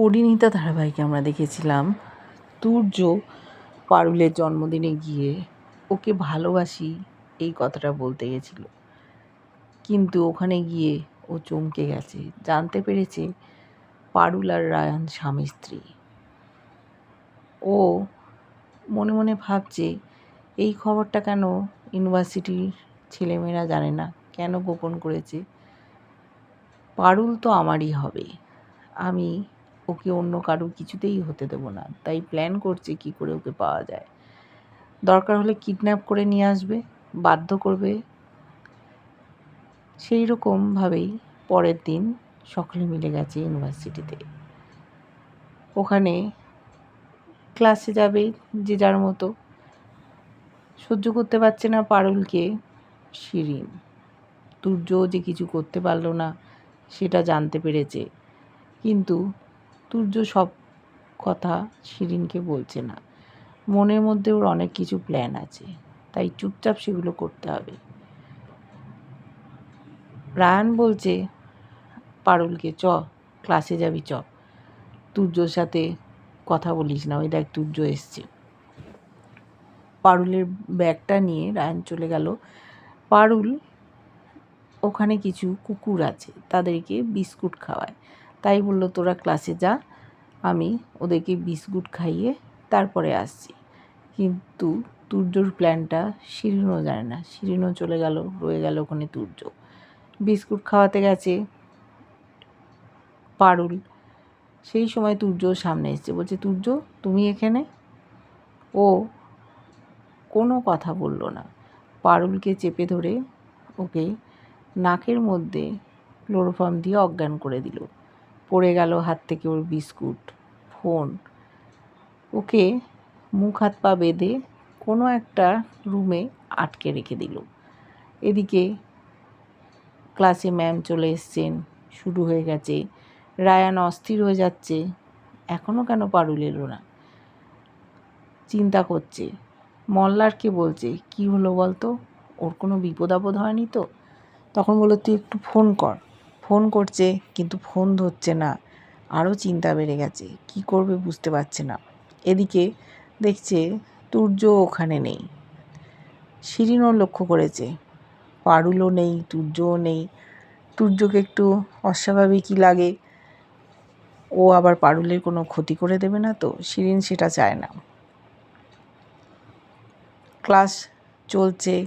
পরিণীতা ধারাবাহিকে আমরা দেখেছিলাম। তুর্য পারুলের জন্মদিনে গিয়ে ওকে ভালোবাসি, এই কথাটা বলতে গেছিল। কিন্তু ওখানে গিয়ে ও চমকে গেছে। জানতে পেরেছে পারুল আর রায়ান স্বামী স্ত্রী। ও মনে মনে ভাবছে, এই খবরটা কেন ইউনিভার্সিটির ছেলেমেয়েরা জানে না? কেন গোপন করেছে? পারুল তো আমারই হবে। আমি ওকে অন্য কারও কিছুতেই হতে দেবো না। তাই প্ল্যান করছে কি করে ওকে পাওয়া যায়। দরকার হলে কিডন্যাপ করে নিয়ে আসবে, বাধ্য করবে। সেই রকমভাবেই পরের দিন সকলে মিলে গেছে ইউনিভার্সিটিতে ওখানে ক্লাসে যাবে যে যার মতো। সহ্য করতে পারছে না পারুলকে শিরিন। তুর্য যে কিছু করতে পারল না, সেটা জানতে পেরেছে। কিন্তু তুর্য সব কথা শিরিনকে বলছে না। মনের মধ্যে ওর অনেক কিছু প্ল্যান আছে। তাই চুপচাপ সেগুলো করতে হবে। রায়ান বলছে, পারুলকে চ ক্লাসে যাবি, চ। তুর্যর সাথে কথা বলিস না। ওই দেখ, তুর্য এসছে। পারুলের ব্যাগটা নিয়ে রায়ান চলে গেল। পারুল, ওখানে কিছু কুকুর আছে। তাদেরকে বিস্কুট খাওয়ায়। তাই বলল, তোরা ক্লাসে যা, আমি ওদেরকে বিস্কুট খাইয়ে তারপরে আসছি। কিন্তু তুর্যর প্ল্যানটা শিরিনও জানে না। শিরিনও চলে গেল, রয়ে গেল ওখানে তুর্য। বিস্কুট খাওয়াতে গেছে পারুল। সেই সময় তুর্য সামনে এসছে, বলছে, তুর্য, তুমি এখানে? ও কোনো কথা বলল না। পারুলকে চেপে ধরে ওকে নাকের মধ্যে ক্লোরোফর্ম দিয়ে অজ্ঞান করে দিল। পড়ে গেল হাত থেকে ওর বিস্কুট, ফোন। ওকে মুখ হাত পা বেঁধে কোনো একটা রুমে আটকে রেখে দিল। এদিকে ক্লাসে ম্যাম চলে এসছেন, শুরু হয়ে গেছে। রায়ান অস্থির হয়ে যাচ্ছে এখনও কেন পারুল এলো না? চিন্তা করছে। মল্লারকে বলছে, কি হলো বলতো? ওর কোনো বিপদ আপদ হয়নি তো? তখন বলল, তুই একটু ফোন কর। ফোন করছে, কিন্তু ফোন ধরছে না। আরও চিন্তা বেড়ে গেছে, কি করবে বুঝতে পারছে না। এদিকে দেখছে তুর্য ওখানে নেই। শিরিনও লক্ষ্য করেছে। পারুলও নেই, তুর্যও নেই। তুর্যকে একটু অস্বাভাবিকই লাগে। ও আবার পারুলের কোনো ক্ষতি করে দেবে না তো, শিরিন সেটা চায় না। ক্লাস চলছে।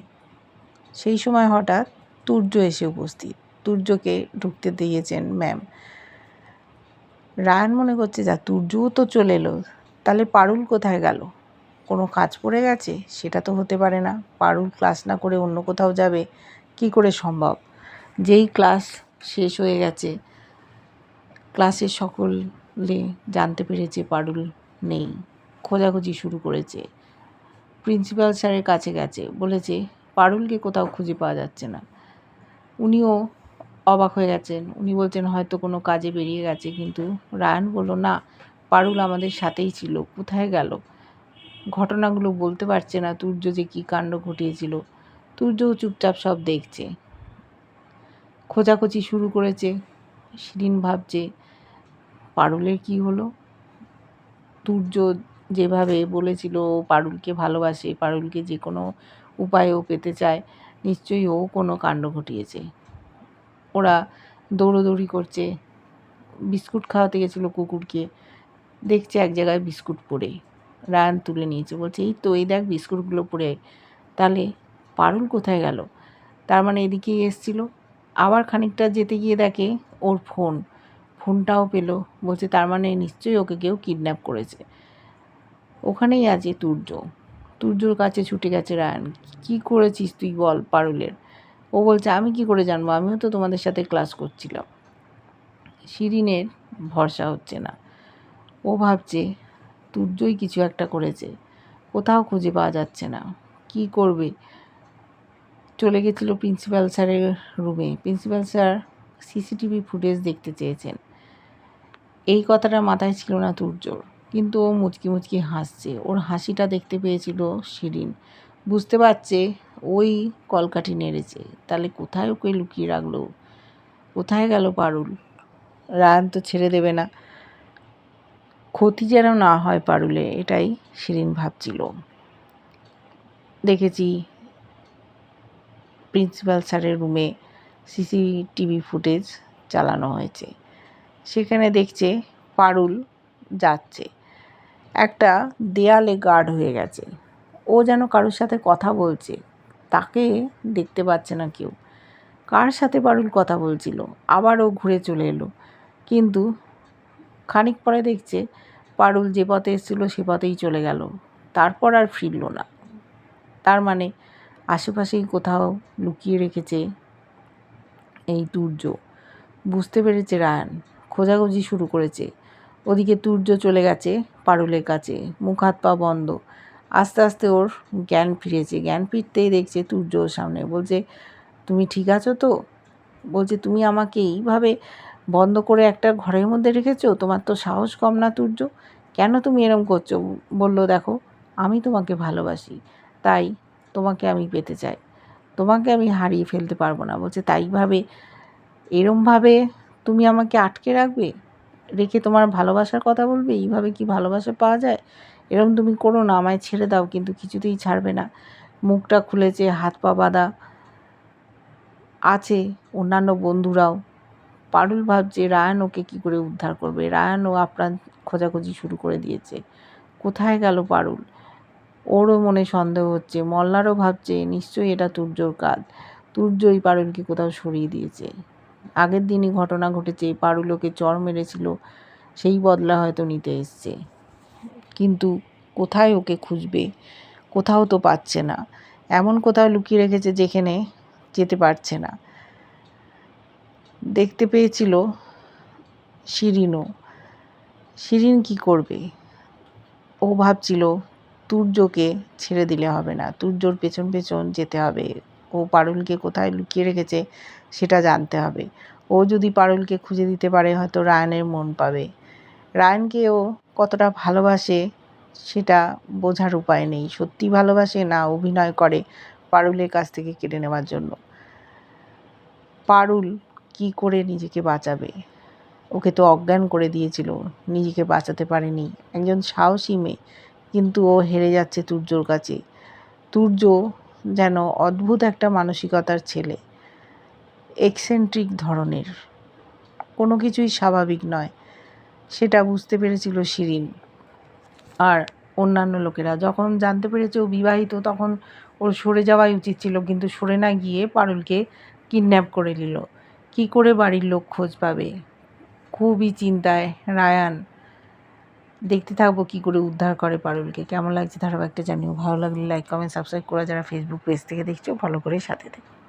সেই সময় হঠাৎ তুর্য এসে উপস্থিত। তুর্যকে ঢুকতে দিয়েছেন ম্যাম রায়ন মনে করছে যা তুর্যও তো চলে এলো, তাহলে পারুল কোথায় গেল? কোনো কাজ পড়ে গেছে? সেটা তো হতে পারে না। পারুল ক্লাস না করে অন্য কোথাও যাবে? কি করে সম্ভব? যেই ক্লাস শেষ হয়ে গেছে ক্লাসের সকলে জানতে পেরেছে পারুল নেই। খোঁজাখুঁজি শুরু করেছে। প্রিন্সিপাল স্যারের কাছে গেছে। বলেছে, পারুলকে কোথাও খুঁজে পাওয়া যাচ্ছে না। উনিও অবাক হয়ে গেছেন। উনি বলছেন, হয়তো কোনো কাজে বেরিয়ে গেছে। কিন্তু রায়ান বলল, না, পারুল আমাদের সাথেই ছিল। কোথায় গেল? ঘটনাগুলো বলতে পারছে না। তুর্য যে কী কাণ্ড ঘটিয়েছিল। তুর্যও চুপচাপ সব দেখছে। খোঁজাখুঁজি শুরু করেছে। শিরিন ভাবছে, পারুলের কি হলো? তুর্য যেভাবে বলেছিল পারুলকে ভালোবাসে। পারুলকে যে কোনো উপায়েও পেতে চায়। নিশ্চয়ই ও কোনো কাণ্ড ঘটিয়েছে। ওরা দৌড়োদৌড়ি করছে। বিস্কুট খাওয়াতে গেছিল কুকুরকে। দেখছে এক জায়গায় বিস্কুট পড়ে। রায়ান তুলে নিয়েছে। বলছে, এই তো, এই দেখ বিস্কুটগুলো পড়ে। তাহলে পারুল কোথায় গেল? তার মানে এদিকেই এসছিল। আবার খানিকটা যেতে গিয়ে দেখে ওর ফোন। ফোনটাও পেল। বলছে, তার মানে নিশ্চয়ই ওকে কেউ কিডন্যাপ করেছে। ওখানেই আছে তুর্য। তুর্যর কাছে ছুটে গেছে রায়ান। কি করেছিস তুই বল পারুলের? ও বলছে, আমি কি করে জানব? আমিও তো তোমাদের সাথে ক্লাস করছিলাম। শিরিনের ভরসা হচ্ছে না। ও ভাবছে তুর্যই কিছু একটা করেছে। কোথাও খুঁজে পাওয়া যাচ্ছে না। কি করবে? চলে গেছিল প্রিন্সিপাল স্যারের রুমে প্রিন্সিপাল স্যার সিসিটিভি ফুটেজ দেখতে চেয়েছেন। এই কথাটা মাথায় ছিল না তুর্যর কিন্তু ও মুচকি মুচকি হাসছে। ওর হাসিটা দেখতে পেয়েছিল শিরিন। বুঝতে পারছে ওই কলকাঠি নেড়েছে। তাহলে কোথায় ওকে লুকিয়ে রাখল? কোথায় গেল পারুল? রায়ান তো ছেড়ে দেবে না। ক্ষতি যেন না হয় পারুলে, এটাই শিরিন ভাবছিল। দেখেছি প্রিন্সিপাল স্যারের রুমে সিসিটিভি ফুটেজ চালানো হয়েছে। সেখানে দেখছে পারুল যাচ্ছে। একটা দেয়ালে গার্ড হয়ে গেছে। ও যেন কারোর সাথে কথা বলছে। তাকে দেখতে পাচ্ছে না কেউ। কার সাথে পারুল কথা বলছিল? আবার ও ঘুরে চলে এলো। কিন্তু খানিক পরে দেখছে পারুল যে পথে এসেছিল সে পথেই চলে গেল। তারপর আর ফিরল না। তার মানে আশেপাশেই কোথাও লুকিয়ে রেখেছে এই তুর্য বুঝতে পেরেছে রায়ান, খোঁজাখুঁজি শুরু করেছে। ওদিকে তুর্য চলে গেছে পারুলের কাছে। মুখ হাত পা বন্ধ। আস্তে আস্তে ওর জ্ঞান ফিরেছে। জ্ঞান ফিরতেই দেখছে তুর্য সামনে। বলছে, তুমি ঠিক আছো তো? বলছে, তুমি আমাকে এইভাবে বন্ধ করে একটা ঘরের মধ্যে রেখেছো? তোমার তো সাহস কম না তুর্য। কেন তুমি এরম করছ? বলল, দেখো, আমি তোমাকে ভালোবাসি, তাই তোমাকে আমি পেতে চাই। তোমাকে আমি হারিয়ে ফেলতে পারব না। বলছে, তাইভাবে, এরমভাবে তুমি আমাকে আটকে রাখবে? রেখে তোমার ভালোবাসার কথা বলবে? এইভাবে কি ভালোবাসা পাওয়া যায়? এরম তুমি করো না, আমায় ছেড়ে দাও, কিন্তু কিছুতেই ছাড়বে না। মুখটা খুলেছে, হাত পা বাঁধা আছে অন্যান্য বন্ধুরাও। পারুল ভাবছে, রায়ান ওকে কী করে উদ্ধার করবে? রায়ানও আপ্রাণ খোঁজাখুঁজি শুরু করে দিয়েছে। কোথায় গেল পারুল? ওরও মনে সন্দেহ হচ্ছে। মল্লারও ভাবছে, নিশ্চয়ই এটা তুর্যর কাজ। তুর্যই পারুলকে কোথাও সরিয়ে দিয়েছে। আগের দিনই ঘটনা ঘটেছে, পারুল ওকে চর মেরেছিল, সেই বদলা হয়তো নিতে এসছে। কিন্তু কোথায় ওকে খুঁজবে? কোথাও তো পাচ্ছে না। এমন কোথাও লুকিয়ে রেখেছে যেখানে যেতে পারছে না। দেখতে পেয়েছিল শিরিনও। শিরিন কি করবে? ও ভাবছিল তুর্যকে ছেড়ে দিলে হবে না। তুর্যর পেছন পেছন যেতে হবে। ও পারুলকে কোথায় লুকিয়ে রেখেছে সেটা জানতে হবে। ও যদি পারুলকে খুঁজে দিতে পারে, হয়তো রায়নের মন পাবে। রায়নকে ও কতটা ভালোবাসে সেটা বোঝার উপায় নেই। সত্যি ভালোবাসে না অভিনয় করে পারুলের কাছ থেকে কেড়ে নেওয়ার জন্য। পারুল কি করে নিজেকে বাঁচাবে? ওকে তো অজ্ঞান করে দিয়েছিল, নিজেকে বাঁচাতে পারেনি। একজন সাহসী মেয়ে, কিন্তু ও হেরে যাচ্ছে তুর্যর কাছে। তুর্য যেন অদ্ভুত একটা মানসিকতার ছেলে এক্সেন্ট্রিক ধরনের। কোনো কিছুই স্বাভাবিক নয়। সেটা বুঝতে পেরেছিল শিরিন আর অন্যান্য লোকেরা। যখন জানতে পেরেছে ও বিবাহিত, তখন ওর সরে যাওয়াই উচিত ছিল, কিন্তু সরে না গিয়ে পারুলকে কিডন্যাপ করে নিল। কি করে বাড়ির লোক খোঁজ পাবে? খুবই চিন্তায়। রায়ান, দেখতে থাকব কি করে উদ্ধার করে পারুলকে। কেমন লাগছে ধারাবাহিকটা জানিও। ভালো লাগলে লাইক কমেন্ট সাবস্ক্রাইব করা যারা ফেসবুক পেজ থেকে দেখছ ফলো করে সাথে থেকো।